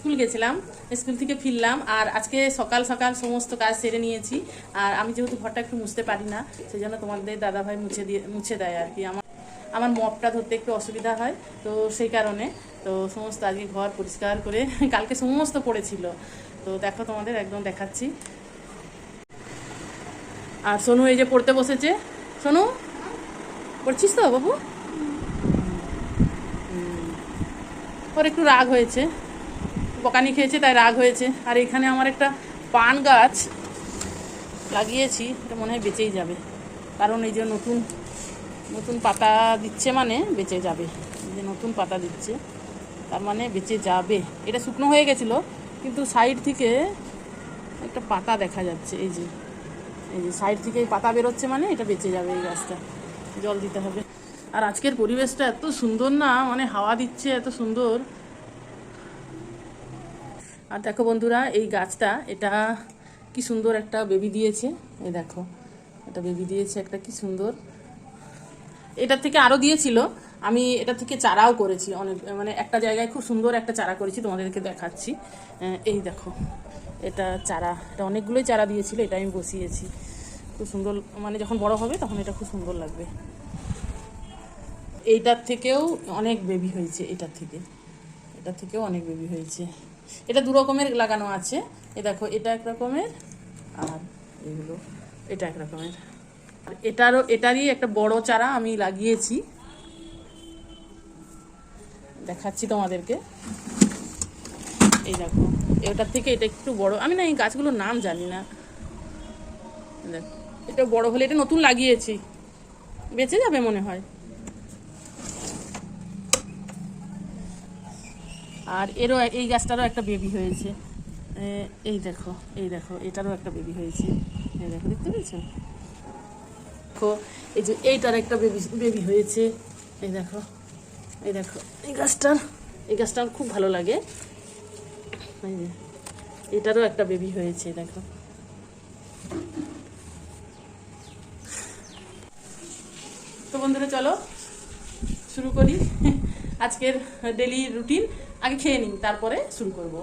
School গেছিলাম school থেকে ফিরলাম আর আজকে সকাল সকাল সমস্ত কাজ সেরে নিয়েছি। আর আমি যেহেতু ঘরটা একটু মুছতে পারি না সেই জন্য তোমাদের দাদাভাই মুছে দিয়ে মুছে দেয় আর কি। আমার আমার মপটা ধরতে একটু অসুবিধা হয় তো সেই কারণে তো সমস্ত আজকে ঘর পরিষ্কার করে কালকে সমস্ত পড়েছিল। তো দেখো তোমাদের একদম দেখাচ্ছি। আর সোনু এই যে পড়তে বসেছে। সোনু পড়ছিস তো বাবু? ওর একটু রাগ হয়েছে। বকানি খেয়েছে, তাই রাগ হয়েছে। আর এখানে আমার একটা পান গাছ লাগিয়েছি, এটা মনে হয় বেঁচেই যাবে। কারণ এই যে নতুন নতুন পাতা দিচ্ছে মানে বেঁচে যাবে। যে নতুন পাতা দিচ্ছে, তার মানে বেঁচে যাবে। এটা শুকনো হয়ে গেছিল, কিন্তু সাইড থেকে একটা পাতা দেখা যাচ্ছে, এই যে। এই যে সাইড থেকে পাতা বেরোচ্ছে মানে এটা বেঁচে যাবে এই গাছটা। জল দিতে হবে। আর আজকের পরিবেশটা এত সুন্দর না মানে হাওয়া দিচ্ছে এত সুন্দর। আর দেখো বন্ধুরা, এই গাছটা, এটা কি সুন্দর একটা বেবি দিয়েছে। এই দেখো এটা বেবি দিয়েছে, একটা কি সুন্দর। এটার থেকে আরও দিয়েছিল, আমি এটা থেকে চারাও করেছি, অনেক মানে একটা জায়গায় খুব সুন্দর একটা চারা করেছি, তোমাদেরকে দেখাচ্ছি। এই দেখো, এটা চারা, এটা অনেকগুলোই চারা দিয়েছিল, এটা আমি বসিয়েছি। খুব সুন্দর মানে যখন বড় হবে তখন এটা খুব সুন্দর লাগবে। এইটার থেকেও অনেক বেবি হয়েছে এটার থেকে। এটার থেকেও অনেক বেবি হয়েছে। এটা দু রকমের লাগানো আছে। এ দেখো, এটা এক রকমের, আর এগুলো, এটা এক রকমের। এটারও, এটারই একটা বড় চারা আমি লাগিয়েছি। দেখাচ্ছি তোমাদেরকে। এই দেখো, এটার থেকে এটা একটু বড়, আমি না এই গাছগুলোর নাম জানি না। দেখো, এটা বড় হলে এটা নতুন লাগিয়েছি। বেঁচে যাবে মনে হয়। আর এরও এই গাছটারও একটা বেবি হয়েছে। এই দেখো এই দেখো, এটারও একটা বেবি হয়েছে। এই দেখো, দেখতে পেয়েছ? দেখো, এই যে এইটার একটা বেবি বেবি হয়েছে। এই দেখো এই দেখো, এই গাছটার, এই গাছটা আমার খুব ভালো লাগে। এটারও একটা বেবি হয়েছে, দেখো। তো বন্ধুরা, চলো, শুরু করি। আজকের ডেলি রুটিন আগে খেয়ে নিই তারপরে শুরু করব।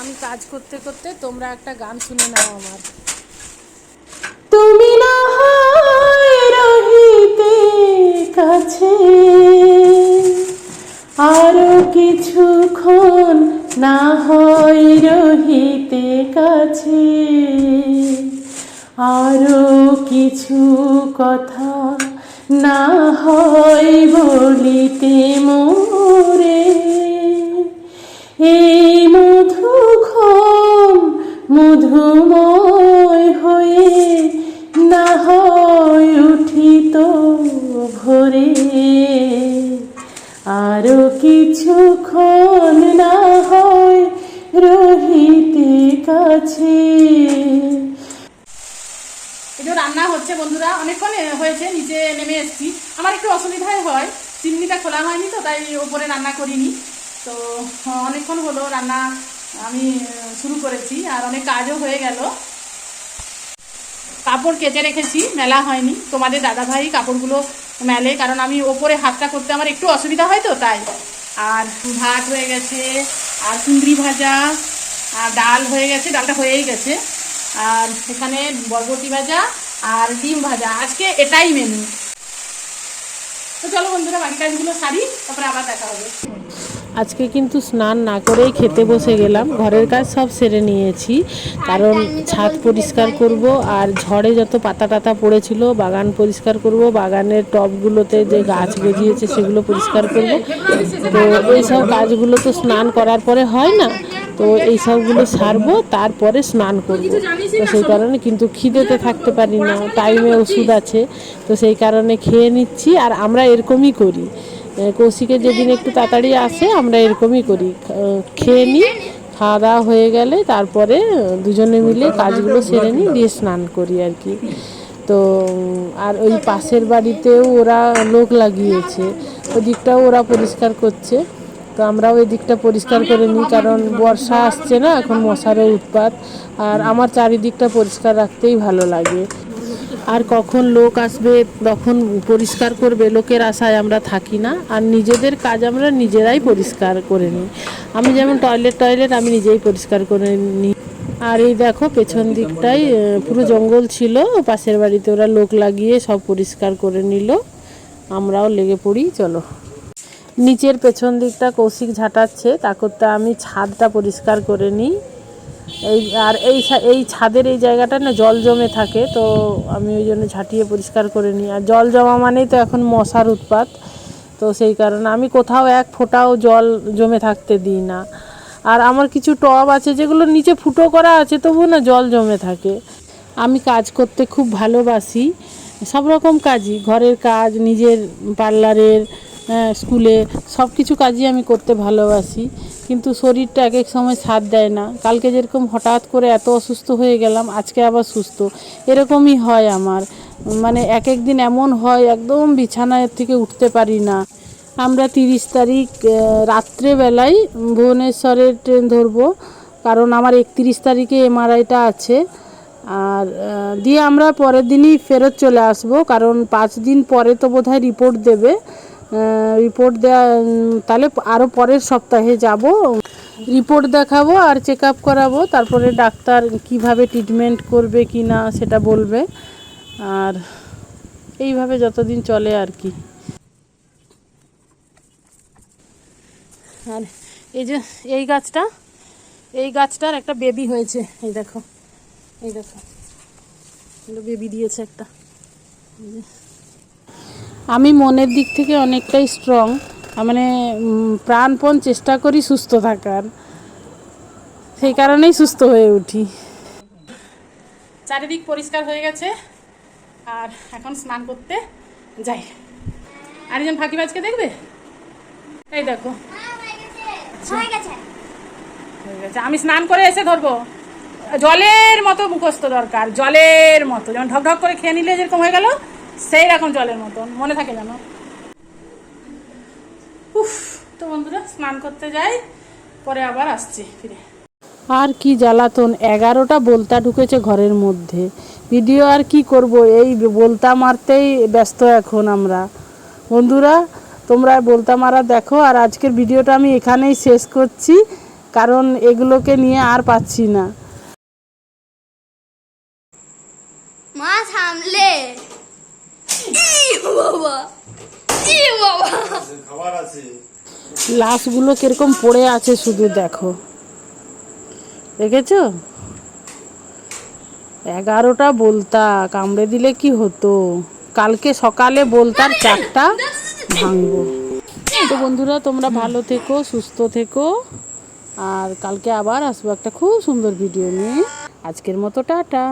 আমি কাজ করতে করতে তোমরা একটা গান শুনে নাও আমার। তুমি না হয় রহিতে কাছে আরও কিছুক্ষণ না হয় রহিতে কাছে আরও কিছু কথা না হয় বলিতে মোরে মধুময় হয়ে না হয় উঠিত ভোরে। আরও কিছুক্ষণ না হয় রহিতে কাছে। যে রান্না হচ্ছে বন্ধুরা, অনেকক্ষণ হয়েছে, নিচে নেমে এসেছি। আমার একটু অসুবিধাই হয়, চিমনিটা খোলা হয়নি তো, তাই ওপরে রান্না করিনি। তো অনেকক্ষণ হলো রান্না আমি শুরু করেছি আর অনেক কাজও হয়ে গেল। কাপড় কেচে রেখেছি, মেলা হয়নি। তোমাদের দাদাভাই কাপড়গুলো মেলে, কারণ আমি ওপরে হাতটা করতে আমার একটু অসুবিধা হয় তো, তাই। আর ভাত হয়ে গেছে, আর কুন্দ্রি ভাজা, আর ডাল হয়ে গেছে, ডালটা হয়েই গেছে। আর এখানে বরবটি ভাজা আর ডিম ভাজা। আজকে এটাই মেনু তো চলো বন্ধুরা, বাকি কাজগুলো সারি, তারপরে আবার দেখা হবে। আজকে কিন্তু স্নান না করেই খেতে বসে গেলাম। ঘরের কাজ সব সেরে নিয়েছি। কারণ ছাদ পরিষ্কার করব আর ঝড়ে যত পাতা টাতা পড়েছিল, বাগান পরিষ্কার করব, বাগানের টবগুলোতে যে গাছ গজিয়েছে সেগুলো পরিষ্কার করব। তো এইসব কাজগুলো তো স্নান করার পরে হয় না, তো এই সবগুলো সারবো, তারপরে স্নান করব। তো সেই কারণে কিন্তু খিদেতে থাকতে পারি না টাইমে ওষুধ আছে, তো সেই কারণে খেয়ে নিচ্ছি আর আমরা এরকমই করি। এ, কৌশিকের যেদিন একটু তাড়াতাড়ি আসে আমরা এরকমই করি। খেয়ে নিই খাওয়া দাওয়া হয়ে গেলে তারপরে দুজনে মিলে কাজগুলো সেরে নিই দিয়ে স্নান করি আর কি। তো আর ওই পাশের বাড়িতেও ওরা লোক লাগিয়েছে। ওদিকটাও ওরা পরিষ্কার করছে। তো আমরাও এই দিকটা পরিষ্কার করে নিই কারণ বর্ষা আসছে না এখন মশারও উৎপাত। আর আমার চারিদিকটা পরিষ্কার রাখতেই ভালো লাগে। আর কখন লোক আসবে তখন পরিষ্কার করবে, লোকের আশায় আমরা থাকি না। আর নিজেদের কাজ আমরা নিজেরাই পরিষ্কার করে নিই। আমি যেমন টয়লেট টয়লেট আমি নিজেই পরিষ্কার করে নিই। আর এই দেখো, পেছন দিকটাই পুরো জঙ্গল ছিল, পাশের বাড়িতে ওরা লোক লাগিয়ে সব পরিষ্কার করে নিল। আমরাও লেগে পড়ি, চলো। নিচের পেছন দিকটা কৌশিক ঝাঁটাচ্ছে তা করতে আমি ছাদটা পরিষ্কার করে নিই। এই আর এই এই ছাদের এই জায়গাটা না জল জমে থাকে, তো আমি ওই জন্য ঝাঁটিয়ে পরিষ্কার করে নিই। আর জল জমা মানেই তো এখন মশার উৎপাত, তো সেই কারণে আমি কোথাও এক ফোঁটাও জল জমে থাকতে দিই না। আর আমার কিছু টব আছে যেগুলো নিচে ফুটো করা আছে তবু না জল জমে থাকে। আমি কাজ করতে খুব ভালোবাসি, সব রকম কাজই, ঘরের কাজ, নিজের পার্লারের স্কুলে সব কিছু কাজই আমি করতে ভালোবাসি। কিন্তু শরীরটা এক এক সময় সাথ দেয় না। কালকে যেরকম হঠাৎ করে এত অসুস্থ হয়ে গেলাম, আজকে আবার সুস্থ। এরকমই হয় আমার। মানে এক এক দিন এমন হয়, একদম বিছানায় থেকে উঠতে পারি না। আমরা তিরিশ তারিখ রাত্রেবেলায় ভুবনেশ্বরের ট্রেন ধরবো, কারণ আমার একত্রিশ তারিখে এমআরআইটা আছে। আর দিয়ে আমরা পরের দিনই ফেরত চলে আসব, কারণ পাঁচ দিন পরে তো বোধহয় রিপোর্ট দেবে। রিপোর্ট দেওয়া তাহলে আরও পরের সপ্তাহে যাব। রিপোর্ট দেখাবো আর চেক আপ করাবো, তারপরে ডাক্তার কীভাবে ট্রিটমেন্ট করবে কি না সেটা বলবে। আর এইভাবে যতদিন চলে আর কি। আর এই যে, এই গাছটা, এই গাছটার একটা বেবি হয়েছে, এই দেখো এই দেখো। বেবি দিয়েছে একটা। আমি মনের দিক থেকে অনেকটাই স্ট্রং মানে প্রাণপণ চেষ্টা করি সুস্থ থাকার। সেই কারণেই সুস্থ হয়ে উঠি। চারিদিক পরিষ্কার হয়ে গেছে। আর এখন স্নান করতে যাই। আরেকজন ফাঁকিবাজকে দেখবে? এই দেখো। হয়ে গেছে। আমি স্নান করে এসে ধরবো। জলের মতো মুখস্থ দরকার জলের মতো। যেমন ঢক ঢক করে খেয়ে নিলে যেরকম হয়ে গেল সেই রকম জলের মতন, মনে থাকে যেন। উফ, তো বন্ধুরা, স্নান করতে যাই, পরে আবার আসছি ফিরে। আর কি জ্বালাতন, এগারোটা বলতা ঢুকেছে ঘরের মধ্যে। ভিডিও আর কি করব, এই বলতা মারতেই ব্যস্ত এখন আমরা। বন্ধুরা, তোমরা বলতা মারা দেখো, আর আজকের ভিডিওটা আমি এখানেই শেষ করছি, কারণ এগুলোকে নিয়ে আর পাচ্ছি না। মা, সামলে। বাবা? ই বাবা? লাশগুলো কীরকম পড়ে আছে শুধু দেখো। দেখেছ? এগারোটা বলতা, কামড়ে দিলে কি হতো? কালকে সকালে বলতার চারটা ভাঙবো। তো বন্ধুরা, তোমরা ভালো থেকো, সুস্থ থেকো। আর কালকে আবার আসব একটা খুব সুন্দর ভিডিও নিয়ে। আজকের মতো টাটা।